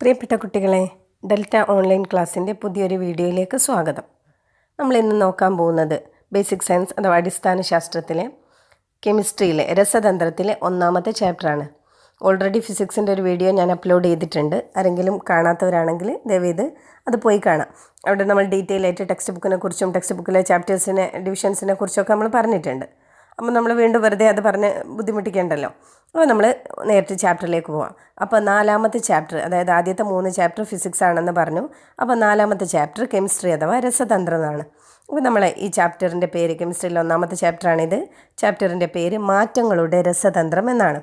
പ്രിയപ്പെട്ട കുട്ടികളെ delta online ക്ലാസ്സിന്റെ പുതിയൊരു വീഡിയോയിലേക്ക് സ്വാഗതം. നമ്മൾ ഇന്ന് നോക്കാൻ പോകുന്നത് ബേസിക് സയൻസ് അഥവാ അടിസ്ഥാന ശാസ്ത്രത്തിലെ കെമിസ്ട്രിയിലെ രസതന്ത്രത്തിലെ ഒന്നാമത്തെ ചാപ്റ്ററാണ്. ഓൾറെഡി ഫിസിക്സിന്റെ ഒരു വീഡിയോ ഞാൻ അപ്ലോഡ് ചെയ്തിട്ടുണ്ട്. ആരെങ്കിലും കാണാത്തവരാണെങ്കിൽ ദയവേത് അത് പോയി കാണാം. അവിടെ നമ്മൾ ഡീറ്റെയിൽ ആയിട്ട് ടെക്സ്റ്റ് ബുക്കിനെ കുറിച്ചും ടെക്സ്റ്റ് ബുക്കിലെ ചാപ്റ്റേഴ്സിനെ ഡിവിഷൻസിനെ കുറിച്ചൊക്കെ നമ്മൾ പറഞ്ഞിട്ടുണ്ട്. അപ്പോൾ നമ്മൾ വീണ്ടും വെറുതെ അത് പറഞ്ഞ് ബുദ്ധിമുട്ടിക്കേണ്ടല്ലോ. അപ്പോൾ നമ്മൾ നേരിട്ട് ചാപ്റ്ററിലേക്ക് പോവാം. അപ്പോൾ നാലാമത്തെ ചാപ്റ്റർ അതായത് ആദ്യത്തെ മൂന്ന് ചാപ്റ്റർ ഫിസിക്സ് ആണെന്ന് പറഞ്ഞു. അപ്പോൾ നാലാമത്തെ ചാപ്റ്റർ കെമിസ്ട്രി അഥവാ രസതന്ത്രം എന്നാണ്. അപ്പോൾ നമ്മൾ ഈ ചാപ്റ്ററിന്റെ പേര് കെമിസ്ട്രിയിലെ ഒന്നാമത്തെ ചാപ്റ്ററാണിത്. ചാപ്റ്ററിന്റെ പേര് മാറ്റങ്ങളുടെ രസതന്ത്രം എന്നാണ്.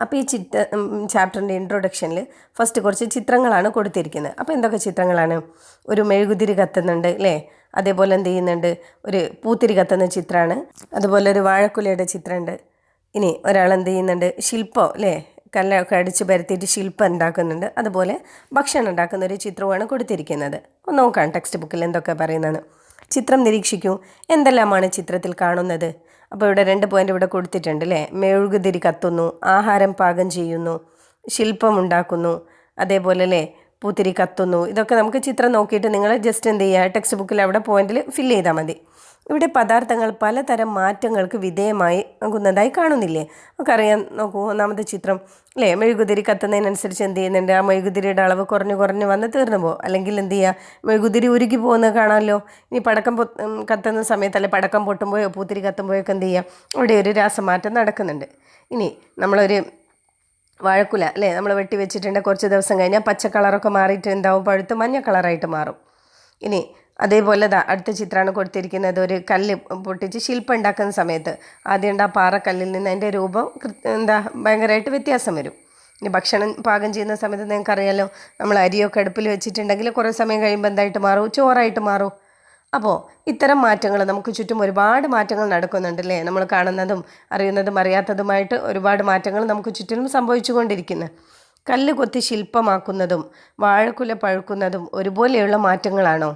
അപ്പോൾ ഈ ചിത്ര ചാപ്റ്ററിന്റെ ഇൻട്രൊഡക്ഷനിൽ ഫസ്റ്റ് കുറച്ച് ചിത്രങ്ങളാണ് കൊടുത്തിരിക്കുന്നത്. അപ്പോൾ എന്തൊക്കെ ചിത്രങ്ങളാണ്? ഒരു മെഴുകുതിരി കത്തുന്നുണ്ട് അല്ലേ അതേപോലെ എന്ത് ചെയ്യുന്നുണ്ട്? ഒരു പൂത്തിരി കത്തുന്ന ചിത്രമാണ് അതുപോലെ ഒരു വാഴക്കുലയുടെ ചിത്രമുണ്ട് ഇനി ഒരാൾ എന്ത് ചെയ്യുന്നുണ്ട്? ശില്പം അല്ലേ കല്ലൊക്കെ അടിച്ച് പരത്തിയിട്ട് ശില്പം ഉണ്ടാക്കുന്നുണ്ട്. അതുപോലെ ഭക്ഷണം ഉണ്ടാക്കുന്ന ഒരു ചിത്രമാണ് കൊടുത്തിരിക്കുന്നത്. നോക്കാം ടെക്സ്റ്റ് ബുക്കിൽ എന്തൊക്കെ പറയുന്നതാണ്. ചിത്രം നിരീക്ഷിക്കൂ. എന്തെല്ലാമാണ് ചിത്രത്തിൽ കാണുന്നത്? അപ്പോൾ ഇവിടെ രണ്ട് പോയിന്റ് ഇവിടെ കൊടുത്തിട്ടുണ്ട് അല്ലേ മെഴുകുതിരി കത്തുന്നു ആഹാരം പാകം ചെയ്യുന്നു ശില്പം ഉണ്ടാക്കുന്നു അതേപോലെ അല്ലേ പൂത്തിരി കത്തുന്നു. ഇതൊക്കെ നമുക്ക് ചിത്രം നോക്കിയിട്ട് നിങ്ങൾ ജസ്റ്റ് എന്ത് ചെയ്യുക ടെക്സ്റ്റ് ബുക്കിൽ അവിടെ പോയിന്റിൽ ഫില്ല് ചെയ്താൽ മതി. ഇവിടെ പദാർത്ഥങ്ങൾ പലതരം മാറ്റങ്ങൾക്ക് വിധേയമായി ആകുന്നതായി കാണുന്നില്ലേ? നമുക്കറിയാം നോക്കൂ ഒന്നാമത്തെ ചിത്രം അല്ലേ? മെഴുകുതിരി കത്തുന്നതിനനുസരിച്ച് എന്ത് ചെയ്യുന്നുണ്ട്? ആ മെഴുകുതിരിയുടെ അളവ് കുറഞ്ഞ് കുറഞ്ഞ് വന്ന് തീർന്നു പോകും. അല്ലെങ്കിൽ എന്ത് ചെയ്യുക? മെഴുകുതിരി ഉരുകി പോകുന്നത് കാണാമല്ലോ. ഇനി പടക്കം കത്തുന്ന സമയത്ത് അല്ലെ പടക്കം പൊട്ടുമ്പോഴോ പൂത്തിരി കത്തുമ്പോഴൊക്കെ എന്ത് ചെയ്യുക? അവിടെ ഒരു രാസമാറ്റം നടക്കുന്നുണ്ട്. ഇനി നമ്മളൊരു വാഴക്കുല അല്ലേ? നമ്മൾ വെട്ടി വെച്ചിട്ടുണ്ട് കുറച്ച് ദിവസം കഴിഞ്ഞാൽ പച്ച കളറൊക്കെ മാറിയിട്ട് എന്താവും? പഴുത്ത് മഞ്ഞ കളറായിട്ട് മാറും. ഇനി അതേപോലെ അടുത്ത ചിത്രമാണ് കൊടുത്തിരിക്കുന്നത്. ഒരു കല്ല് പൊട്ടിച്ച് ശില്പം ഉണ്ടാക്കുന്ന സമയത്ത്. ആദ്യം ഉണ്ട് ആ പാറക്കല്ലിൽ നിന്ന് അതിന്റെ രൂപം എന്താ ഭയങ്കരമായിട്ട് വ്യത്യാസം വരും. ഇനി ഭക്ഷണം പാകം ചെയ്യുന്ന സമയത്ത് നിങ്ങൾക്കറിയാലോ നമ്മൾ അരിയൊക്കെ അടുപ്പിൽ വെച്ചിട്ടുണ്ടെങ്കിൽ കുറേ സമയം കഴിയുമ്പോൾ എന്തായിട്ട് മാറും? ചോറായിട്ട് മാറും. അപ്പോൾ ഇത്തരം മാറ്റങ്ങൾ നമുക്ക് ചുറ്റും ഒരുപാട് മാറ്റങ്ങൾ നടക്കുന്നുണ്ട് അല്ലേ? നമ്മൾ കാണുന്നതും അറിയുന്നതും അറിയാത്തതുമായിട്ട് ഒരുപാട് മാറ്റങ്ങൾ നമുക്ക് ചുറ്റിലും സംഭവിച്ചുകൊണ്ടിരിക്കുന്നു. കല്ല് കൊത്തി ശില്പമാക്കുന്നതും വാഴക്കുല പഴുക്കുന്നതും ഒരുപോലെയുള്ള മാറ്റങ്ങളാണോ?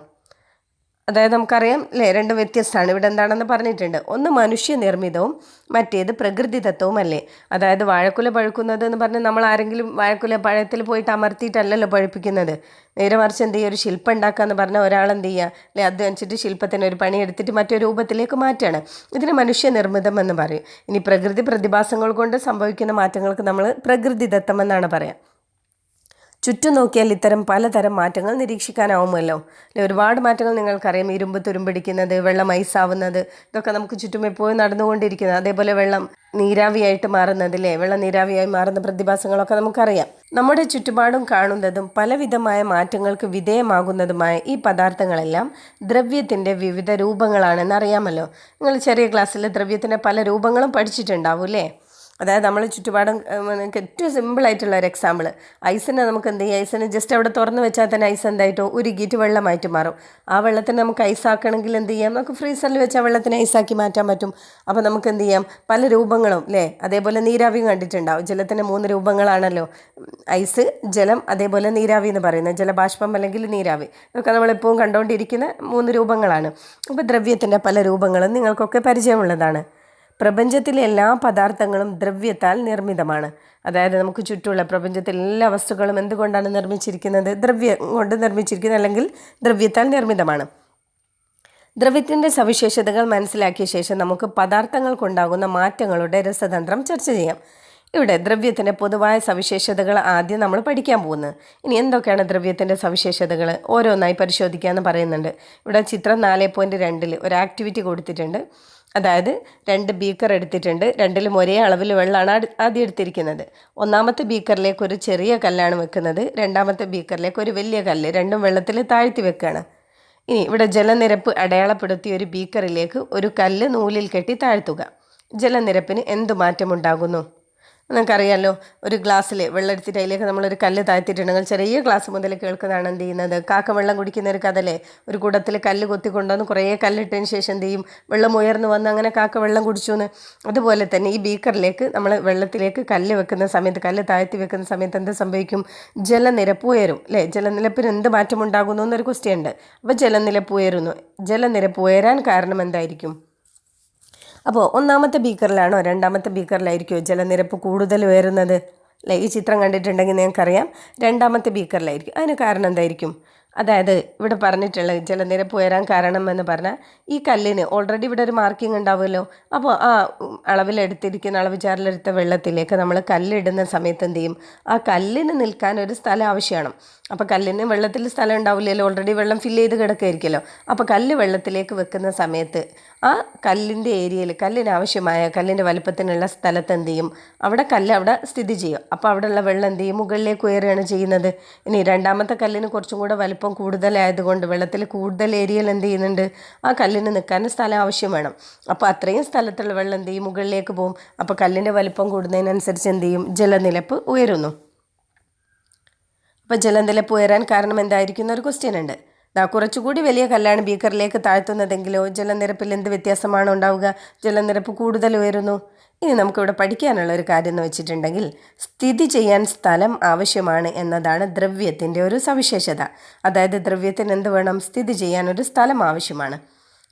അതായത് നമുക്കറിയാം അല്ലേ രണ്ടും വ്യത്യസ്തമാണ്. ഇവിടെ എന്താണെന്ന് പറഞ്ഞിട്ടുണ്ട്. ഒന്ന് മനുഷ്യനിർമ്മിതവും മറ്റേത് പ്രകൃതിദത്തവുമല്ലേ? അതായത് വാഴക്കുല പഴുക്കുന്നത് എന്ന് പറഞ്ഞാൽ നമ്മൾ ആരെങ്കിലും വാഴക്കുല പഴത്തിൽ പോയിട്ട് അമർത്തിയിട്ടല്ലല്ലോ പഴുപ്പിക്കുന്നത്. നേരെ മറിച്ച് എന്ത് ചെയ്യുക? ഒരു ശില്പം ഉണ്ടാക്കുക എന്ന് പറഞ്ഞാൽ ഒരാൾ എന്ത് ചെയ്യുക? അല്ലെ അധ്വാനിച്ചിട്ട് ശില്പത്തിന് ഒരു പണി എടുത്തിട്ട് മറ്റൊരു രൂപത്തിലേക്ക് മാറ്റുകയാണ്. ഇതിന് മനുഷ്യനിർമ്മിതം എന്ന് പറയും. ഇനി പ്രകൃതി പ്രതിഭാസങ്ങൾ കൊണ്ട് സംഭവിക്കുന്ന മാറ്റങ്ങൾക്ക് നമ്മൾ പ്രകൃതിദത്തം എന്നാണ് പറയാം ചുറ്റും നോക്കിയാൽ ഇത്തരം പലതരം മാറ്റങ്ങൾ നിരീക്ഷിക്കാനാവുമല്ലോ. അല്ലെ? ഒരുപാട് മാറ്റങ്ങൾ നിങ്ങൾക്കറിയാം. ഇരുമ്പ് തുരുമ്പിടിക്കുന്നത് വെള്ളം ഐസാവുന്നത് ഇതൊക്കെ നമുക്ക് ചുറ്റും എപ്പോഴും നടന്നുകൊണ്ടിരിക്കുന്നത്. അതേപോലെ വെള്ളം നീരാവിയായിട്ട് മാറുന്നത് അല്ലേ? വെള്ളം നീരാവിയായി മാറുന്ന പ്രതിഭാസങ്ങളൊക്കെ നമുക്കറിയാം. നമ്മുടെ ചുറ്റുപാടും കാണുന്നതും പലവിധമായ മാറ്റങ്ങൾക്ക് വിധേയമാകുന്നതുമായ ഈ പദാർത്ഥങ്ങളെല്ലാം ദ്രവ്യത്തിന്റെ വിവിധ രൂപങ്ങളാണെന്ന് അറിയാമല്ലോ നിങ്ങൾ ചെറിയ ക്ലാസ്സിൽ ദ്രവ്യത്തിന്റെ പല രൂപങ്ങളും പഠിച്ചിട്ടുണ്ടാവും അല്ലേ? അതായത് നമ്മൾ ചുറ്റുപാടും ഏറ്റവും സിമ്പിളായിട്ടുള്ള ഒരു എക്സാമ്പിൾ ഐസിനെ നമുക്ക് എന്ത് ചെയ്യാം? ഐസിനെ ജസ്റ്റ് അവിടെ തുറന്ന് വെച്ചാൽ തന്നെ ഐസ് എന്തായിട്ടോ? ഉരുകിയിട്ട് വെള്ളമായിട്ട് മാറും. ആ വെള്ളത്തിന് നമുക്ക് ഐസാക്കണമെങ്കിൽ എന്ത് ചെയ്യാം? നമുക്ക് ഫ്രീസറിൽ വെച്ചാൽ വെള്ളത്തിന് ഐസാക്കി മാറ്റാൻ പറ്റും. അപ്പോൾ നമുക്ക് എന്ത് ചെയ്യാം? പല രൂപങ്ങളും അല്ലേ അതേപോലെ നീരാവിയും കണ്ടിട്ടുണ്ടാവും. ജലത്തിന്റെ മൂന്ന് രൂപങ്ങളാണല്ലോ. ഐസ് ജലം അതേപോലെ നീരാവി എന്ന് പറയുന്നത്. ജലബാഷ്പം അല്ലെങ്കിൽ നീരാവി. ഇതൊക്കെ നമ്മളെപ്പോഴും കണ്ടുകൊണ്ടിരിക്കുന്ന മൂന്ന് രൂപങ്ങളാണ്. അപ്പോൾ ദ്രവ്യത്തിന്റെ പല രൂപങ്ങളും നിങ്ങൾക്കൊക്കെ പരിചയമുള്ളതാണ്. പ്രപഞ്ചത്തിലെ എല്ലാ പദാർത്ഥങ്ങളും ദ്രവ്യത്താൽ നിർമ്മിതമാണ്. അതായത് നമുക്ക് ചുറ്റുമുള്ള പ്രപഞ്ചത്തിലെ എല്ലാ വസ്തുക്കളും എന്തുകൊണ്ടാണ് നിർമ്മിച്ചിരിക്കുന്നത്? ദ്രവ്യം കൊണ്ട് നിർമ്മിച്ചിരിക്കുന്നത് അല്ലെങ്കിൽ ദ്രവ്യത്താൽ നിർമ്മിതമാണ്. ദ്രവ്യത്തിന്റെ സവിശേഷതകൾ മനസ്സിലാക്കിയ ശേഷം നമുക്ക് പദാർത്ഥങ്ങൾക്കുണ്ടാകുന്ന മാറ്റങ്ങളുടെ രസതന്ത്രം ചർച്ച ചെയ്യാം. ഇവിടെ ദ്രവ്യത്തിന്റെ പൊതുവായ സവിശേഷതകൾ ആദ്യം നമ്മൾ പഠിക്കാൻ പോകുന്നത് ഇനി എന്തൊക്കെയാണ് ദ്രവ്യത്തിന്റെ സവിശേഷതകൾ? ഓരോന്നായി പരിശോധിക്കാമെന്ന് പറയുന്നുണ്ട്. ഇവിടെ ചിത്രം നാല് പോയിന്റ് രണ്ടിൽ ഒരു ആക്ടിവിറ്റി കൊടുത്തിട്ടുണ്ട്. അതായത് രണ്ട് ബീക്കർ എടുത്തിട്ടുണ്ട്. രണ്ടിലും ഒരേ അളവിൽ വെള്ളമാണ് ആദ്യം എടുത്തിരിക്കുന്നത്. ഒന്നാമത്തെ ബീക്കറിലേക്ക് ഒരു ചെറിയ കല്ലാണ് വെക്കുന്നത്. രണ്ടാമത്തെ ബീക്കറിലേക്ക് ഒരു വലിയ കല്ല്. രണ്ടും വെള്ളത്തിൽ താഴ്ത്തി വെക്കുകയാണ് ഇനി ഇവിടെ ജലനിരപ്പ് അടയാളപ്പെടുത്തിയ ഒരു ബീക്കറിലേക്ക് ഒരു കല്ല് നൂലിൽ കെട്ടി താഴ്ത്തുക. ജലനിരപ്പിന് എന്ത് മാറ്റമുണ്ടാകുന്നു? നിങ്ങൾക്കറിയാമല്ലോ ഒരു ഗ്ലാസ്സിൽ വെള്ളം എടുത്തിട്ട് അതിലേക്ക് നമ്മളൊരു കല്ല് താഴ്ത്തിയിട്ടുണ്ടെങ്കിൽ ചെറിയ ഗ്ലാസ് മുതൽ കേൾക്കുന്നതാണ് എന്ത് ചെയ്യുന്നത്? കാക്ക വെള്ളം കുടിക്കുന്ന ഒരു കഥലേ ഒരു കൂടത്തിൽ കല്ല് കൊത്തിക്കൊണ്ടുവന്ന് കുറേ കല്ലിട്ടതിന് ശേഷം എന്ത് ചെയ്യും? വെള്ളം ഉയർന്നു വന്ന് അങ്ങനെ കാക്ക വെള്ളം കുടിച്ചു എന്ന് അതുപോലെ തന്നെ ഈ ബീക്കറിലേക്ക് നമ്മൾ വെള്ളത്തിലേക്ക് കല്ല് വെക്കുന്ന സമയത്ത് കല്ല് താഴ്ത്തി വെക്കുന്ന സമയത്ത് എന്ത് സംഭവിക്കും? ജലനിരപ്പ് ഉയരും അല്ലേ? ജലനിരപ്പിന് എന്ത് മാറ്റമുണ്ടാകുന്നു എന്നൊരു ക്വസ്റ്റ്യൻ ഉണ്ട്. അപ്പോൾ ജലനിരപ്പ് ഉയരുന്നു. ജലനിരപ്പ് ഉയരാൻ കാരണം എന്തായിരിക്കും? അപ്പോൾ ഒന്നാമത്തെ ബീക്കറിലാണോ രണ്ടാമത്തെ ബീക്കറിലായിരിക്കുമോ ജലനിരപ്പ് കൂടുതൽ ഉയരുന്നത്? അല്ലേ ഈ ചിത്രം കണ്ടിട്ടുണ്ടെങ്കിൽ നിങ്ങൾക്കറിയാം. രണ്ടാമത്തെ ബീക്കറിലായിരിക്കും. അതിന് കാരണം എന്തായിരിക്കും? അതായത് ഇവിടെ പറഞ്ഞിട്ടുള്ള ജലനിരപ്പ് ഉയരാൻ കാരണം എന്ന് പറഞ്ഞാൽ ഈ കല്ലിന് ഓൾറെഡി ഇവിടെ ഒരു മാർക്കിംഗ് ഉണ്ടാവുമല്ലോ. അപ്പോൾ ആ അളവിലെടുത്തിരിക്കുന്ന അളവ് ചാറിലെടുത്ത വെള്ളത്തിലേക്ക് നമ്മൾ കല്ലിടുന്ന സമയത്ത് എന്ത് ചെയ്യും? ആ കല്ലിന് നിൽക്കാൻ ഒരു സ്ഥലം ആവശ്യമാണ്. അപ്പോൾ കല്ലിന് വെള്ളത്തിൽ സ്ഥലം ഉണ്ടാവില്ലല്ലോ. ഓൾറെഡി വെള്ളം ഫില്ല് ചെയ്ത് കിടക്കുമായിരിക്കുമല്ലോ അപ്പോൾ കല്ല് വെള്ളത്തിലേക്ക് വെക്കുന്ന സമയത്ത് ആ കല്ലിന്റെ ഏരിയയിൽ കല്ലിന് ആവശ്യമായ കല്ലിന്റെ വലുപ്പത്തിനുള്ള സ്ഥലത്ത് എന്ത് ചെയ്യും? അവിടെ കല്ല് അവിടെ സ്ഥിതി ചെയ്യും. അപ്പോൾ അവിടെയുള്ള വെള്ളം എന്ത് ചെയ്യും? മുകളിലേക്ക് ഉയരുകയാണ് ചെയ്യുന്നത്. ഇനി രണ്ടാമത്തെ കല്ലിന് കുറച്ചും കൂടെ വലിപ്പം കൂടുതലായതുകൊണ്ട് വെള്ളത്തിൽ കൂടുതൽ ഏരിയയിൽ എന്ത് ചെയ്യുന്നുണ്ട്? ആ കല്ലിന് നിൽക്കാൻ സ്ഥലം ആവശ്യം വേണം. അപ്പോൾ അത്രയും സ്ഥലത്തുള്ള വെള്ളം എന്ത് ചെയ്യും? മുകളിലേക്ക് പോകും. അപ്പോൾ കല്ലിന്റെ വലുപ്പം കൂടുന്നതിനനുസരിച്ച് എന്ത് ചെയ്യും? ജലനിരപ്പ് ഉയരുന്നു. അപ്പോൾ ജലനിരപ്പ് ഉയരാൻ കാരണം എന്തായിരിക്കും എന്നൊരു ക്വസ്റ്റ്യൻ ഉണ്ട്. ദാ കുറച്ചുകൂടി വലിയ കല്ലാണ് ബീക്കറിലേക്ക് താഴ്ത്തുന്നതെങ്കിലോ ജലനിരപ്പിൽ എന്ത് വ്യത്യാസമാണ് ഉണ്ടാവുക? ജലനിരപ്പ് കൂടുതൽ ഉയരുന്നു. ഇനി നമുക്കിവിടെ പഠിക്കാനുള്ള ഒരു കാര്യം എന്ന് വെച്ചിട്ടുണ്ടെങ്കിൽ സ്ഥിതി ചെയ്യാൻ സ്ഥലം ആവശ്യമാണ് എന്നതാണ് ദ്രവ്യത്തിന്റെ ഒരു സവിശേഷത. അതായത് ദ്രവ്യത്തിന് എന്ത് വേണം? സ്ഥിതി ചെയ്യാൻ ഒരു സ്ഥലം ആവശ്യമാണ്.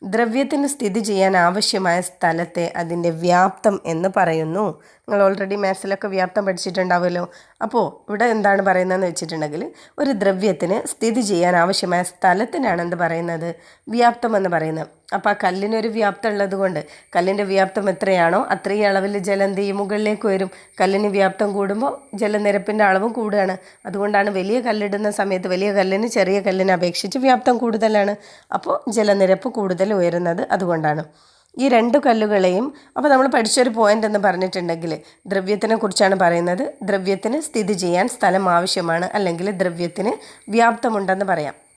ദ്രവ്യത്തിന് സ്ഥിതി ചെയ്യാൻ ആവശ്യമായ സ്ഥലത്തെ അതിന്റെ വ്യാപ്തം എന്ന് പറയുന്നു. നിങ്ങൾ ഓൾറെഡി മാത്സിലൊക്കെ വ്യാപ്തം പഠിച്ചിട്ടുണ്ടാവുമല്ലോ. അപ്പോൾ ഇവിടെ എന്താണ് പറയുന്നതെന്ന് വെച്ചിട്ടുണ്ടെങ്കിൽ ഒരു ദ്രവ്യത്തിന് സ്ഥിതി ചെയ്യാൻ ആവശ്യമായ സ്ഥലത്തിനാണ് എന്ത് പറയുന്നത്? വ്യാപ്തം എന്ന് പറയുന്നത്. അപ്പോൾ ആ കല്ലിനൊരു വ്യാപ്തം ഉള്ളത് കൊണ്ട് കല്ലിന്റെ വ്യാപ്തം എത്രയാണോ അത്രയും അളവിൽ ജലം എന്ത് ചെയ്യും മുകളിലേക്ക് വരും. കല്ലിന് വ്യാപ്തം കൂടുമ്പോൾ ജലനിരപ്പിന്റെ അളവും കൂടുകയാണ്. അതുകൊണ്ടാണ് വലിയ കല്ലിടുന്ന സമയത്ത് വലിയ കല്ലിന് ചെറിയ കല്ലിനെ അപേക്ഷിച്ച് വ്യാപ്തം കൂടുതലാണ്. അപ്പോൾ ജലനിരപ്പ് കൂടുതൽ ഉയരുന്നത് അതുകൊണ്ടാണ്. ഈ രണ്ട് കല്ലുകളെയും അപ്പോൾ നമ്മൾ പഠിച്ചൊരു പോയിന്റ് എന്ന് പറഞ്ഞിട്ടുണ്ടെങ്കിൽ ദ്രവ്യത്തിനെ കുറിച്ചാണ് പറയുന്നത്. ദ്രവ്യത്തിന് സ്ഥിതി ചെയ്യാൻ സ്ഥലം ആവശ്യമാണ്. അല്ലെങ്കിൽ ദ്രവ്യത്തിന് വ്യാപ്തമുണ്ടെന്ന് പറയാം.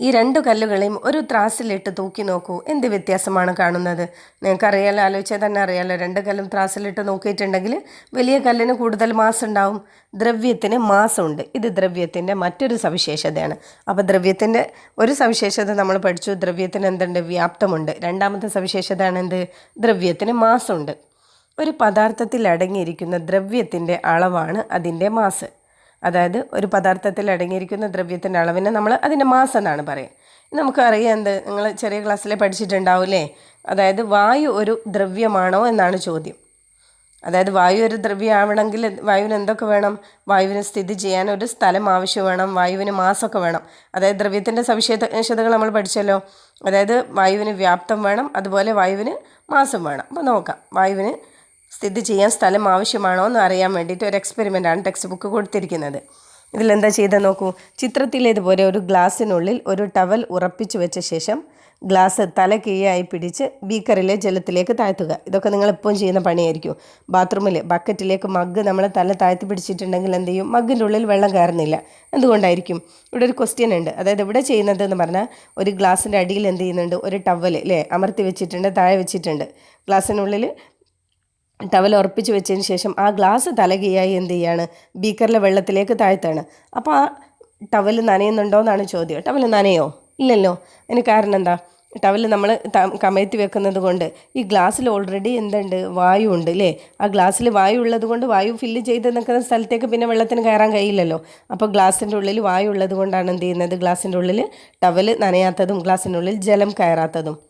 ഈ രണ്ട് കല്ലുകളെയും ഒരു ത്രാസിലിട്ട് തൂക്കി നോക്കൂ. എന്ത് വ്യത്യാസമാണ് കാണുന്നത്? നിങ്ങൾക്ക് നിങ്ങൾക്കറിയാലോ ആലോചിച്ചാൽ തന്നെ അറിയാലോ രണ്ട് കല്ലും ത്രാസിലിട്ട് നോക്കിയിട്ടുണ്ടെങ്കിൽ വലിയ കല്ലിന് കൂടുതൽ മാസം ഉണ്ടാവും. ദ്രവ്യത്തിന് മാസമുണ്ട് ഇത് ദ്രവ്യത്തിന്റെ മറ്റൊരു സവിശേഷതയാണ്. അപ്പോൾ ദ്രവ്യത്തിന്റെ ഒരു സവിശേഷത നമ്മൾ പഠിച്ചു. ദ്രവ്യത്തിന് എന്തുണ്ട്? വ്യാപ്തമുണ്ട്. രണ്ടാമത്തെ സവിശേഷതയാണ് എന്ത്? ദ്രവ്യത്തിന് മാസമുണ്ട് ഒരു പദാർത്ഥത്തിൽ അടങ്ങിയിരിക്കുന്ന ദ്രവ്യത്തിന്റെ അളവാണ് അതിന്റെ മാസ്. അതായത് ഒരു പദാർത്ഥത്തിൽ അടങ്ങിയിരിക്കുന്ന ദ്രവ്യത്തിന്റെ അളവിനെ നമ്മൾ അതിന്റെ മാസ് എന്നാണ് പറയുക. നമുക്കറിയാം എന്ത്? നിങ്ങൾ ചെറിയ ക്ലാസ്സിലെ പഠിച്ചിട്ടുണ്ടാവില്ലേ അതായത് വായു ഒരു ദ്രവ്യമാണോ എന്നാണ് ചോദ്യം. അതായത് വായു ഒരു ദ്രവ്യമാവണമെങ്കിൽ വായുവിന് എന്തൊക്കെ വേണം? വായുവിന് സ്ഥിതി ചെയ്യാൻ ഒരു സ്ഥലം ആവശ്യം വേണം വായുവിന് മാസമൊക്കെ വേണം. അതായത് ദ്രവ്യത്തിന്റെ സവിശേഷതകൾ നമ്മൾ പഠിച്ചല്ലോ. അതായത് വായുവിന് വ്യാപ്തം വേണം അതുപോലെ വായുവിന് മാസം വേണം. അപ്പോൾ നോക്കാം. വായുവിന് സ്ഥിതി ചെയ്യാൻ സ്ഥലം ആവശ്യമാണോ എന്ന് അറിയാൻ വേണ്ടിയിട്ട് ഒരു എക്സ്പെരിമെന്റാണ് ടെക്സ്റ്റ് ബുക്ക് കൊടുത്തിരിക്കുന്നത്. ഇതിലെന്താ ചെയ്തെന്ന് നോക്കൂ. ചിത്രത്തിലേതുപോലെ ഒരു ഗ്ലാസ്സിനുള്ളിൽ ഒരു ടവൽ ഉറപ്പിച്ചു വെച്ച ശേഷം ഗ്ലാസ് തല കീഴായി പിടിച്ച് ബീക്കറിലെ ജലത്തിലേക്ക് താഴ്ത്തുക. ഇതൊക്കെ നിങ്ങൾ എപ്പോഴും ചെയ്യുന്ന പണിയായിരിക്കും. ബാത്റൂമിൽ ബക്കറ്റിലേക്ക് മഗ്ഗ് നമ്മൾ തല താഴ്ത്തി പിടിച്ചിട്ടുണ്ടെങ്കിൽ എന്ത് ചെയ്യും? മഗ്ഗിന്റെ ഉള്ളിൽ വെള്ളം കയറുന്നില്ല. എന്തുകൊണ്ടായിരിക്കും? ഇവിടെ ഒരു ക്വസ്റ്റ്യൻ ഉണ്ട്. അതായത് ഇവിടെ ചെയ്യുന്നത് എന്ന് പറഞ്ഞാൽ ഒരു ഗ്ലാസിന്റെ അടിയിൽ എന്ത് ചെയ്യുന്നുണ്ട്? ഒരു ടവൽ അല്ലേ അമർത്തി വെച്ചിട്ടുണ്ട് താഴെ വെച്ചിട്ടുണ്ട്. ഗ്ലാസ്സിനുള്ളിൽ ടവൽ ഉറപ്പിച്ച് വെച്ചതിന് ശേഷം ആ ഗ്ലാസ് തലകീയായി എന്ത് ചെയ്യാണ്? ബീക്കറിലെ വെള്ളത്തിലേക്ക് താഴ്ത്താണ് അപ്പോൾ ആ ടവൽ നനയുന്നുണ്ടോ എന്നാണ് ചോദ്യം. ടവൽ നനയോ? ഇല്ലല്ലോ. അതിന് കാരണം എന്താ? ടവൽ നമ്മൾ കമഴ്ത്തി വെക്കുന്നത് കൊണ്ട് ഈ ഗ്ലാസ്സിൽ ഓൾറെഡി എന്തുണ്ട്? വായു ഉണ്ട് അല്ലേ ആ ഗ്ലാസ്സിൽ വായു ഉള്ളത് കൊണ്ട് വായു ഫില്ല് ചെയ്ത് നിൽക്കുന്ന സ്ഥലത്തേക്ക് പിന്നെ വെള്ളത്തിന് കയറാൻ കഴിയില്ലല്ലോ. അപ്പോൾ ഗ്ലാസിന്റെ ഉള്ളിൽ വായു ഉള്ളത് കൊണ്ടാണ് എന്ത് ചെയ്യുന്നത്? ഗ്ലാസിന്റെ ഉള്ളിൽ ടവൽ നനയാത്തതും ഗ്ലാസിന്റെ ഉള്ളിൽ ജലം കയറാത്തതും.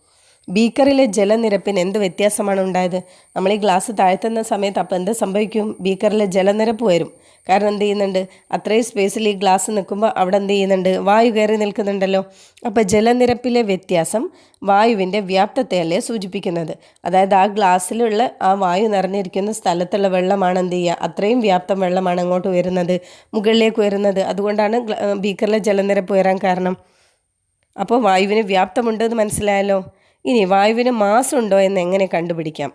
ബീക്കറിലെ ജലനിരപ്പിന് എന്ത് വ്യത്യാസമാണ് ഉണ്ടായത്? നമ്മൾ ഈ ഗ്ലാസ് താഴ്ത്തുന്ന സമയത്ത് അപ്പോൾ എന്ത് സംഭവിക്കും? ബീക്കറിലെ ജലനിരപ്പ് വരും കാരണം എന്ത് ചെയ്യുന്നുണ്ട്? അത്രയും സ്പേസിൽ ഈ ഗ്ലാസ് നിൽക്കുമ്പോൾ അവിടെ എന്ത് ചെയ്യുന്നുണ്ട്? വായു കയറി നിൽക്കുന്നുണ്ടല്ലോ. അപ്പോൾ ജലനിരപ്പിലെ വ്യത്യാസം വായുവിന്റെ വ്യാപ്തത്തെയല്ലേ സൂചിപ്പിക്കുന്നത്? അതായത് ആ ഗ്ലാസ്സിലുള്ള ആ വായു നിറഞ്ഞിരിക്കുന്ന സ്ഥലത്തുള്ള വെള്ളമാണ് എന്ത് ചെയ്യുക? അത്രയും വ്യാപ്തം വെള്ളമാണ് അങ്ങോട്ട് ഉയരുന്നത് മുകളിലേക്ക് ഉയരുന്നത്. അതുകൊണ്ടാണ് ബീക്കറിലെ ജലനിരപ്പ് ഉയരാൻ കാരണം. അപ്പോൾ വായുവിന് വ്യാപ്തമുണ്ട് എന്ന് മനസ്സിലായല്ലോ? ഇനി വായുവിന് ഉണ്ടോ എന്ന് എങ്ങനെ കണ്ടുപിടിക്കാം?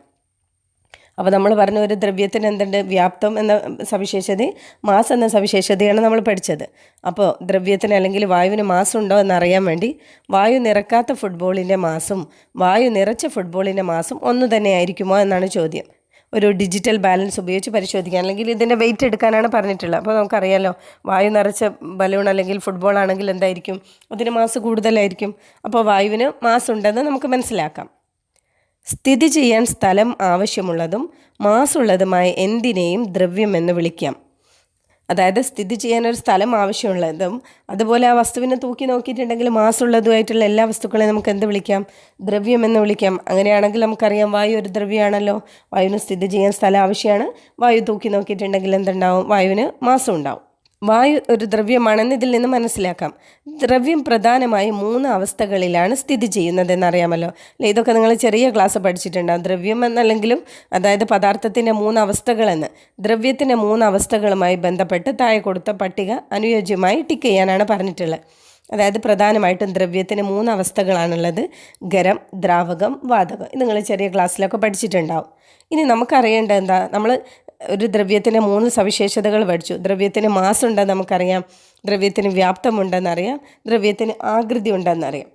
അപ്പോൾ നമ്മൾ പറഞ്ഞ ഒരു ദ്രവ്യത്തിന് എന്തുണ്ട്? വ്യാപ്തം എന്ന സവിശേഷത മാസ് എന്ന സവിശേഷതയാണ് നമ്മൾ പഠിച്ചത്. അപ്പോൾ ദ്രവ്യത്തിന് അല്ലെങ്കിൽ വായുവിന് മാസം ഉണ്ടോ എന്നറിയാൻ വേണ്ടി വായു നിറക്കാത്ത ഫുട്ബോളിന്റെ മാസും വായു നിറച്ച ഫുട്ബോളിന്റെ മാസും ഒന്ന് തന്നെ ആയിരിക്കുമോ എന്നാണ് ചോദ്യം. ഒരു ഡിജിറ്റൽ ബാലൻസ് ഉപയോഗിച്ച് പരിശോധിക്കാൻ അല്ലെങ്കിൽ ഇതിന്റെ വെയിറ്റ് എടുക്കാനാണ് പറഞ്ഞിട്ടുള്ളത്. അപ്പോൾ നമുക്കറിയാലോ വായു നിറച്ച ബലൂൺ അല്ലെങ്കിൽ ഫുട്ബോൾ ആണെങ്കിൽ എന്തായിരിക്കും? അതിന് മാസ് കൂടുതലായിരിക്കും. അപ്പോൾ വായുവിന് മാസ് ഉണ്ടെന്ന് നമുക്ക് മനസ്സിലാക്കാം. സ്ഥിതി ചെയ്യാൻ സ്ഥലം ആവശ്യമുള്ളതും മാസുള്ളതുമായ എന്തിനേയും ദ്രവ്യമെന്ന് വിളിക്കാം. അതായത് സ്ഥിതി ചെയ്യാൻ ഒരു സ്ഥലം ആവശ്യമുള്ളതും അതുപോലെ ആ വസ്തുവിനെ തൂക്കി നോക്കിയിട്ടുണ്ടെങ്കിൽ മാസമുള്ളതുമായിട്ടുള്ള എല്ലാ വസ്തുക്കളെയും നമുക്ക് എന്ത് വിളിക്കാം? ദ്രവ്യം എന്ന് വിളിക്കാം. അങ്ങനെയാണെങ്കിൽ നമുക്കറിയാം വായു ഒരു ദ്രവ്യമാണല്ലോ വായുവിന് സ്ഥിതി ചെയ്യാൻ സ്ഥലം ആവശ്യമാണ്. വായു തൂക്കി നോക്കിയിട്ടുണ്ടെങ്കിൽ എന്തുണ്ടാവും? വായുവിന് മാസം ഉണ്ടാവും വായു ഒരു ദ്രവ്യമാണെന്ന് ഇതിൽ നിന്ന് മനസ്സിലാക്കാം. ദ്രവ്യം പ്രധാനമായും മൂന്ന് അവസ്ഥകളിലാണ് സ്ഥിതി ചെയ്യുന്നതെന്നറിയാമല്ലോ. അല്ലെ? ഇതൊക്കെ നിങ്ങൾ ചെറിയ ക്ലാസ് പഠിച്ചിട്ടുണ്ടാകും ദ്രവ്യം എന്നല്ലെങ്കിലും അതായത് പദാർത്ഥത്തിന്റെ മൂന്ന് അവസ്ഥകളെന്ന്. ദ്രവ്യത്തിന്റെ മൂന്ന് അവസ്ഥകളുമായി ബന്ധപ്പെട്ട് താഴെ കൊടുത്ത പട്ടിക അനുയോജ്യമായി ടിക്ക് ചെയ്യാനാണ് പറഞ്ഞിട്ടുള്ളത്. അതായത് പ്രധാനമായിട്ടും ദ്രവ്യത്തിന് മൂന്ന് അവസ്ഥകളാണുള്ളത്. ഗരം ദ്രാവകം വാതകം. ഇത് നിങ്ങൾ ചെറിയ ക്ലാസ്സിലൊക്കെ പഠിച്ചിട്ടുണ്ടാവും. ഇനി നമുക്കറിയേണ്ട എന്താ? നമ്മൾ ഒരു ദ്രവ്യത്തിന് മൂന്ന് സവിശേഷതകൾ പഠിച്ചു. ദ്രവ്യത്തിന് മാസ് ഉണ്ടെന്ന് നമുക്കറിയാം. ദ്രവ്യത്തിന് വ്യാപ്തമുണ്ടെന്നറിയാം. ദ്രവ്യത്തിന് ആകൃതി ഉണ്ടെന്നറിയാം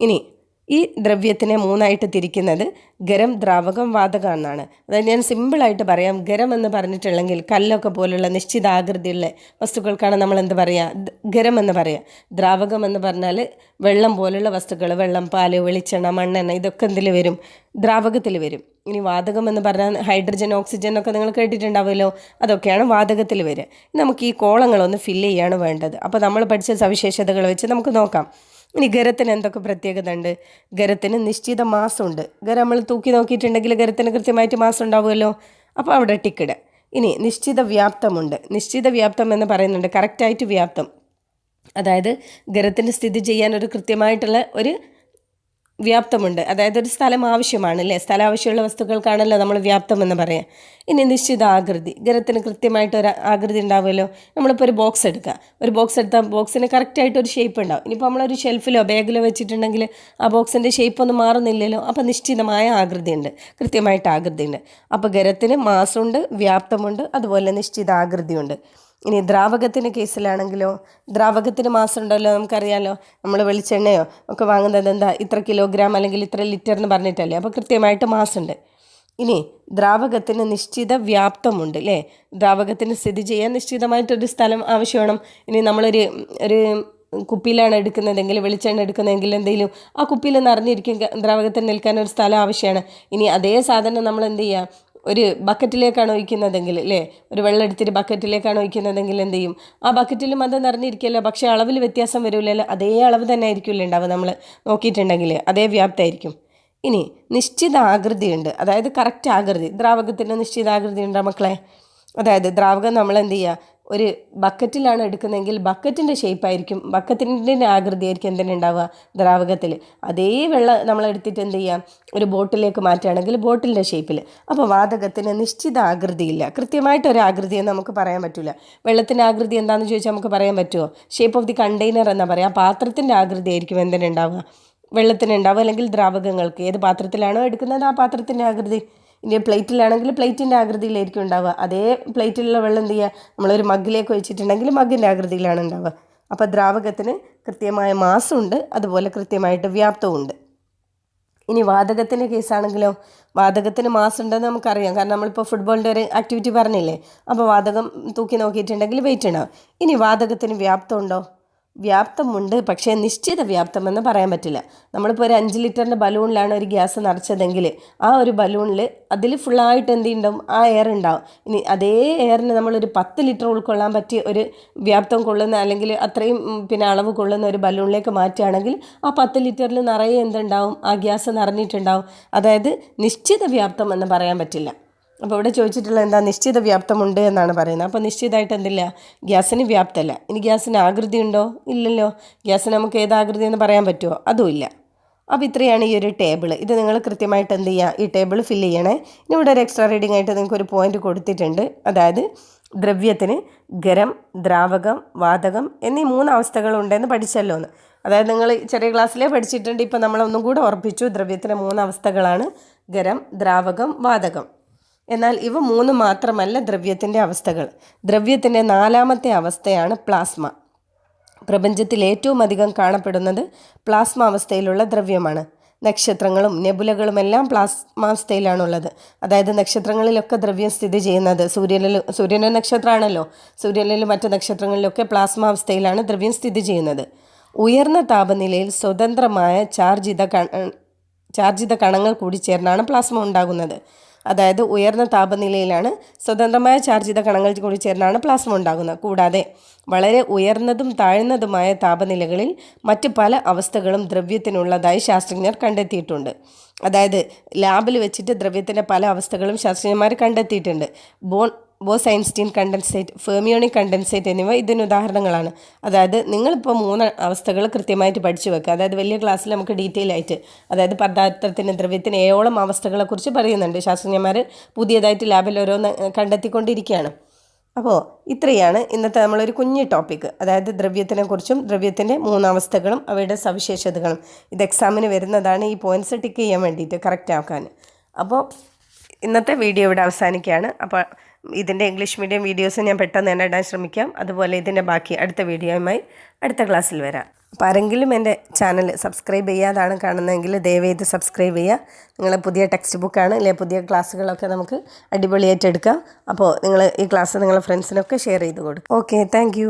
ഇനി ഈ ദ്രവ്യത്തിനെ മൂന്നായിട്ട് തിരിക്കുന്നത് ഗരം ദ്രാവകം വാതകം എന്നാണ് അതായത് ഞാൻ സിമ്പിളായിട്ട് പറയാം ഗരം എന്ന് പറഞ്ഞിട്ടുള്ളെങ്കിൽ കല്ലൊക്കെ പോലുള്ള നിശ്ചിത ആകൃതിയുള്ള വസ്തുക്കൾക്കാണ് നമ്മൾ എന്ത് പറയുക ഗരം എന്ന് പറയുക ദ്രാവകം എന്ന് പറഞ്ഞാൽ വെള്ളം പോലുള്ള വസ്തുക്കൾ വെള്ളം പാൽ വെളിച്ചെണ്ണ മണ്ണെണ്ണ ഇതൊക്കെ എന്തിൽ വരും? ദ്രാവകത്തിൽ വരും. ഇനി വാതകം എന്ന് പറഞ്ഞാൽ ഹൈഡ്രജൻ ഓക്സിജൻ ഒക്കെ നിങ്ങൾ കേട്ടിട്ടുണ്ടാവുമല്ലോ അതൊക്കെയാണ് വാതകത്തിൽ വരിക നമുക്ക് ഈ കോളങ്ങളൊന്ന് ഫില്ല് ചെയ്യാണ് വേണ്ടത്. അപ്പോൾ നമ്മൾ പഠിച്ച സവിശേഷതകൾ വെച്ച് നമുക്ക് നോക്കാം. ഇനി ഗരത്തിന് എന്തൊക്കെ പ്രത്യേകത ഉണ്ട് ഗരത്തിന് നിശ്ചിത മാസമുണ്ട്. ഗരം നമ്മൾ തൂക്കി നോക്കിയിട്ടുണ്ടെങ്കിൽ ഗരത്തിന് കൃത്യമായിട്ട് മാസം ഉണ്ടാവുമല്ലോ അപ്പോൾ അവിടെ ടിക്കിട്. ഇനി നിശ്ചിത വ്യാപ്തമുണ്ട്. നിശ്ചിത വ്യാപ്തം എന്ന് പറയുന്നുണ്ട്. കറക്റ്റായിട്ട് വ്യാപ്തം. അതായത് ഗരത്തിന് സ്ഥിതി ചെയ്യാൻ ഒരു കൃത്യമായിട്ടുള്ള ഒരു വ്യാപ്തമുണ്ട്. അതായത് ഒരു സ്ഥലം ആവശ്യമാണ് അല്ലേ? സ്ഥലം ആവശ്യമുള്ള വസ്തുക്കൾക്കാണല്ലോ നമ്മൾ വ്യാപ്തം എന്ന് പറയാം. ഇനി നിശ്ചിത ആകൃതി. ഗ്രഹത്തിന് കൃത്യമായിട്ട് ഒരു ആകൃതി ഉണ്ടാവുമല്ലോ. നമ്മളിപ്പോൾ ഒരു ബോക്സ് എടുക്കുക ഒരു ബോക്സ് എടുത്താൽ ബോക്സിന് കറക്റ്റായിട്ട് ഒരു ഷേപ്പ് ഉണ്ടാവും. ഇനിയിപ്പോൾ നമ്മളൊരു ഷെൽഫിലോ ബാഗിലോ വെച്ചിട്ടുണ്ടെങ്കിൽ ആ ബോക്സിന്റെ ഷേപ്പ് ഒന്നും മാറുന്നില്ലല്ലോ. അപ്പോൾ നിശ്ചിതമായ ആകൃതിയുണ്ട് കൃത്യമായിട്ട് ആകൃതി ഉണ്ട്. അപ്പോൾ ഗ്രഹത്തിന് മാസമുണ്ട് വ്യാപ്തമുണ്ട് അതുപോലെ നിശ്ചിത ആകൃതിയുണ്ട്. ഇനി ദ്രാവകത്തിന്റെ കേസിലാണെങ്കിലോ? ദ്രാവകത്തിന് മാസം ഉണ്ടല്ലോ നമുക്കറിയാമല്ലോ നമ്മൾ വെളിച്ചെണ്ണയോ ഒക്കെ വാങ്ങുന്നത് എന്താ? ഇത്ര കിലോഗ്രാം അല്ലെങ്കിൽ ഇത്ര ലിറ്റർ എന്ന് പറഞ്ഞിട്ടല്ലേ? അപ്പോൾ കൃത്യമായിട്ട് മാസമുണ്ട് ഇനി ദ്രാവകത്തിന് നിശ്ചിത വ്യാപ്തമുണ്ട് അല്ലേ ദ്രാവകത്തിന് സ്ഥിതി ചെയ്യാൻ നിശ്ചിതമായിട്ടൊരു സ്ഥലം ആവശ്യമാണ് ഇനി നമ്മളൊരു ഒരു കുപ്പിയിലാണ് എടുക്കുന്നതെങ്കിൽ വെളിച്ചെണ്ണ എടുക്കുന്നതെങ്കിൽ എന്തെങ്കിലും ആ കുപ്പിയിൽ നിറഞ്ഞിരിക്കും ദ്രാവകത്തിന് നിൽക്കാൻ ഒരു സ്ഥലം ആവശ്യമാണ്. ഇനി അതേ സാധനം നമ്മൾ എന്ത് ചെയ്യുക ഒരു ബക്കറ്റിലേക്കാണ് ഒഴിക്കുന്നതെങ്കിൽ അല്ലേ ഒരു വെള്ളം എടുത്തിട്ട് ബക്കറ്റിലേക്കാണ് ഒഴിക്കുന്നതെങ്കിൽ എന്ത് ചെയ്യും? ആ ബക്കറ്റിലും അത് നിറഞ്ഞിരിക്കുമല്ലോ. പക്ഷേ അളവിൽ വ്യത്യാസം വരില്ലല്ലോ. അതേ അളവ് തന്നെ ആയിരിക്കുമല്ലോ ഉണ്ടാവുക നമ്മൾ നോക്കിയിട്ടുണ്ടെങ്കിൽ. അതേ വ്യാപ്തമായിരിക്കും ഇനി നിശ്ചിത ആകൃതിയുണ്ട് അതായത് കറക്റ്റ് ആകൃതി. ദ്രാവകത്തിന്റെ നിശ്ചിത ആകൃതി ഉണ്ടോ മക്കളെ? അതായത് ദ്രാവകം നമ്മൾ എന്ത് ചെയ്യുക? ഒരു ബക്കറ്റിലാണ് എടുക്കുന്നതെങ്കിൽ ബക്കറ്റിന്റെ ഷേപ്പായിരിക്കും. ബക്കറ്റിന്റെ ആകൃതി ആയിരിക്കും എന്തിനുണ്ടാവുക ദ്രാവകത്തിൽ. അതേ വെള്ളം നമ്മൾ എടുത്തിട്ട് എന്ത് ചെയ്യാം? ഒരു ബോട്ടിലേക്ക് മാറ്റുകയാണെങ്കിൽ ബോട്ടിലിന്റെ ഷേപ്പിൽ. അപ്പോൾ വാതകത്തിന് നിശ്ചിത ആകൃതിയില്ല. കൃത്യമായിട്ട് ഒരു ആകൃതി എന്ന് നമുക്ക് പറയാൻ പറ്റില്ല വെള്ളത്തിന്റെ ആകൃതി എന്താണെന്ന് ചോദിച്ചാൽ നമുക്ക് പറയാൻ പറ്റുമോ? ഷേപ്പ് ഓഫ് ദി കണ്ടെയ്നർ എന്നാ പറയാം. പാത്രത്തിന്റെ ആകൃതി ആയിരിക്കും എന്തിനുണ്ടാവുക വെള്ളത്തിനുണ്ടാവുക അല്ലെങ്കിൽ ദ്രാവകങ്ങൾക്ക്. ഏത് പാത്രത്തിലാണോ എടുക്കുന്നത് ആ പാത്രത്തിന്റെ ആകൃതി? ഇനി പ്ലേറ്റിലാണെങ്കിൽ പ്ലേറ്റിന്റെ ആകൃതിയിലായിരിക്കും ഉണ്ടാവുക. അതേ പ്ലേറ്റിലുള്ള വെള്ളം എന്ത് ചെയ്യുക? നമ്മളൊരു മഗ്ഗിലേക്ക് വെച്ചിട്ടുണ്ടെങ്കിൽ മഗ്ഗിന്റെ ആകൃതിയിലാണ് ഉണ്ടാവുക. അപ്പോൾ ദ്രാവകത്തിന് കൃത്യമായ മാസമുണ്ട് അതുപോലെ കൃത്യമായിട്ട് വ്യാപ്തമുണ്ട് ഇനി വാതകത്തിന്റെ കേസാണെങ്കിലോ? വാതകത്തിന് മാസം ഉണ്ടെന്ന് നമുക്കറിയാം. കാരണം നമ്മളിപ്പോൾ ഫുട്ബോളിന്റെ ഒരു ആക്ടിവിറ്റി പറഞ്ഞില്ലേ? അപ്പോൾ വാതകം തൂക്കി നോക്കിയിട്ടുണ്ടെങ്കിൽ വെയിറ്റ് ഉണ്ടാവും ഇനി വാതകത്തിന് വ്യാപ്തം ഉണ്ടോ വ്യാപ്തമുണ്ട്. പക്ഷേ നിശ്ചിത വ്യാപ്തമെന്ന് പറയാൻ പറ്റില്ല. നമ്മളിപ്പോൾ ഒരു അഞ്ച് ലിറ്ററിന്റെ ബലൂണിലാണ് ഒരു ഗ്യാസ് നിറച്ചതെങ്കിൽ ആ ഒരു ബലൂണിൽ അതിൽ ഫുള്ളായിട്ട് എന്ത് ഉണ്ടാവും ആ എയർ ഉണ്ടാവും ഇനി അതേ എയറിന് നമ്മളൊരു പത്ത് ലിറ്റർ ഉൾക്കൊള്ളാൻ പറ്റിയ ഒരു വ്യാപ്തം കൊള്ളുന്ന അല്ലെങ്കിൽ അത്രയും പിന്നെ അളവ് കൊള്ളുന്ന ഒരു ബലൂണിലേക്ക് മാറ്റുകയാണെങ്കിൽ ആ പത്ത് ലിറ്ററിൽ നിറയെ എന്തുണ്ടാവും? ആ ഗ്യാസ് നിറഞ്ഞിട്ടുണ്ടാവും. അതായത് നിശ്ചിത വ്യാപ്തം എന്ന് പറയാൻ പറ്റില്ല. അപ്പോൾ ഇവിടെ ചോദിച്ചിട്ടുള്ള എന്താ നിശ്ചിത വ്യാപ്തമുണ്ട് എന്നാണ് പറയുന്നത്. അപ്പോൾ നിശ്ചിതമായിട്ട് എന്തില്ല? ഗ്യാസിന് വ്യാപ്തമല്ല ഇനി ഗ്യാസിന് ആകൃതി ഉണ്ടോ? ഇല്ലല്ലോ. ഗ്യാസിന് നമുക്ക് ഏത് ആകൃതി എന്ന് പറയാൻ പറ്റുമോ? അതുമില്ല അപ്പോൾ ഇത്രയാണ് ഈ ഒരു ടേബിൾ. ഇത് നിങ്ങൾ കൃത്യമായിട്ട് എന്ത് ചെയ്യുക? ഈ ടേബിൾ ഫില്ല് ചെയ്യണേ. ഇനി ഇവിടെ ഒരു എക്സ്ട്രാ റീഡിംഗ് ആയിട്ട് നിങ്ങൾക്ക് ഒരു പോയിന്റ് കൊടുത്തിട്ടുണ്ട്. അതായത് ദ്രവ്യത്തിന് ഗരം ദ്രാവകം വാതകം എന്നീ മൂന്ന് അവസ്ഥകളുണ്ടെന്ന് പഠിച്ചല്ലോ എന്ന്. അതായത് നിങ്ങൾ ചെറിയ ക്ലാസ്സിലേ പഠിച്ചിട്ടുണ്ട്. ഇപ്പോൾ നമ്മളൊന്നും കൂടെ ഉറപ്പിച്ചു ദ്രവ്യത്തിന് മൂന്ന് അവസ്ഥകളാണ്. ഗരം ദ്രാവകം വാതകം. എന്നാൽ ഇവ മൂന്ന് മാത്രമല്ല ദ്രവ്യത്തിന്റെ അവസ്ഥകൾ. ദ്രവ്യത്തിന്റെ നാലാമത്തെ അവസ്ഥയാണ് പ്ലാസ്മ. പ്രപഞ്ചത്തിൽ ഏറ്റവും അധികം കാണപ്പെടുന്നത് പ്ലാസ്മ അവസ്ഥയിലുള്ള ദ്രവ്യമാണ്. നക്ഷത്രങ്ങളും നെബുലകളുമെല്ലാം പ്ലാസ്മാവസ്ഥയിലാണുള്ളത് അതായത് നക്ഷത്രങ്ങളിലൊക്കെ ദ്രവ്യം സ്ഥിതി ചെയ്യുന്നത് സൂര്യനിൽ സൂര്യന്റെ നക്ഷത്രമാണല്ലോ. സൂര്യനിലും മറ്റു നക്ഷത്രങ്ങളിലൊക്കെ പ്ലാസ്മാവസ്ഥയിലാണ് ദ്രവ്യം സ്ഥിതി ചെയ്യുന്നത്. ഉയർന്ന താപനിലയിൽ സ്വതന്ത്രമായ ചാർജിത കണ ചാർജിത കണങ്ങൾ കൂടി ചേർന്നാണ് പ്ലാസ്മ ഉണ്ടാകുന്നത്. അതായത് ഉയർന്ന താപനിലയിലാണ് സ്വതന്ത്രമായ ചാർജ് ചെയ്ത കണങ്ങൾ കൂടി ചേർന്നാണ് പ്ലാസ്മ ഉണ്ടാകുന്നത്. കൂടാതെ വളരെ ഉയർന്നതും താഴ്ന്നതുമായ താപനിലകളിൽ മറ്റ് പല അവസ്ഥകളും ദ്രവ്യത്തിനുള്ളതായി ശാസ്ത്രജ്ഞർ കണ്ടെത്തിയിട്ടുണ്ട്. അതായത് ലാബിൽ വെച്ചിട്ട് ദ്രവ്യത്തിന്റെ പല അവസ്ഥകളും ശാസ്ത്രജ്ഞന്മാർ കണ്ടെത്തിയിട്ടുണ്ട്. Bone Bose Einstein condensate fermionic condensate എന്നിവ ഇതിന് ഉദാഹരണങ്ങളാണ്. അതായത് നിങ്ങളിപ്പോൾ മൂന്ന് അവസ്ഥകൾ കൃത്യമായിട്ട് പഠിച്ചു വെക്കുക. അതായത് വലിയ ക്ലാസ്സിൽ നമുക്ക് ഡീറ്റെയിൽ ആയിട്ട് അതായത് പദാർത്ഥത്തിന് ദ്രവ്യത്തിന് ഏഴോളം അവസ്ഥകളെക്കുറിച്ച് പറയുന്നുണ്ട്. ശാസ്ത്രജ്ഞന്മാർ പുതിയതായിട്ട് ലാബിൽ ഓരോന്ന് കണ്ടെത്തിക്കൊണ്ടിരിക്കുകയാണ്. അപ്പോൾ ഇത്രയാണ് ഇന്നത്തെ നമ്മളൊരു കുഞ്ഞ് ടോപ്പിക്ക് അതായത് ദ്രവ്യത്തിനെക്കുറിച്ചും ദ്രവ്യത്തിന്റെ മൂന്നവസ്ഥകളും അവയുടെ സവിശേഷതകളും. ഇത് എക്സാമിന് വരുന്നതാണ്. ഈ പോയിന്റ്സ് ടിക്ക് ചെയ്യാൻ വേണ്ടിയിട്ട് കറക്റ്റ് ആക്കാൻ. അപ്പോൾ ഇന്നത്തെ വീഡിയോ ഇവിടെ അവസാനിക്കുകയാണ്. അപ്പോൾ ഇതിന്റെ ഇംഗ്ലീഷ് മീഡിയം വീഡിയോസ് ഞാൻ പെട്ടെന്ന് തന്നെ ഇടാൻ ശ്രമിക്കാം. അതുപോലെ ഇതിന്റെ ബാക്കി അടുത്ത വീഡിയോയുമായി അടുത്ത ക്ലാസ്സിൽ വരാം. അപ്പോൾ ആരെങ്കിലും എന്റെ ചാനൽ സബ്സ്ക്രൈബ് ചെയ്യാതാണ് കാണുന്നതെങ്കിൽ ദയവേത് സബ്സ്ക്രൈബ് ചെയ്യുക. നിങ്ങൾ പുതിയ ടെക്സ്റ്റ് ബുക്കാണ് അല്ലെങ്കിൽ പുതിയ ക്ലാസ്സുകളൊക്കെ നമുക്ക് അടിപൊളിയായിട്ട് എടുക്കാം. അപ്പോൾ നിങ്ങൾ ഈ ക്ലാസ് നിങ്ങളെ ഫ്രണ്ട്സിനൊക്കെ ഷെയർ ചെയ്ത് കൊടുക്കും. Okay thank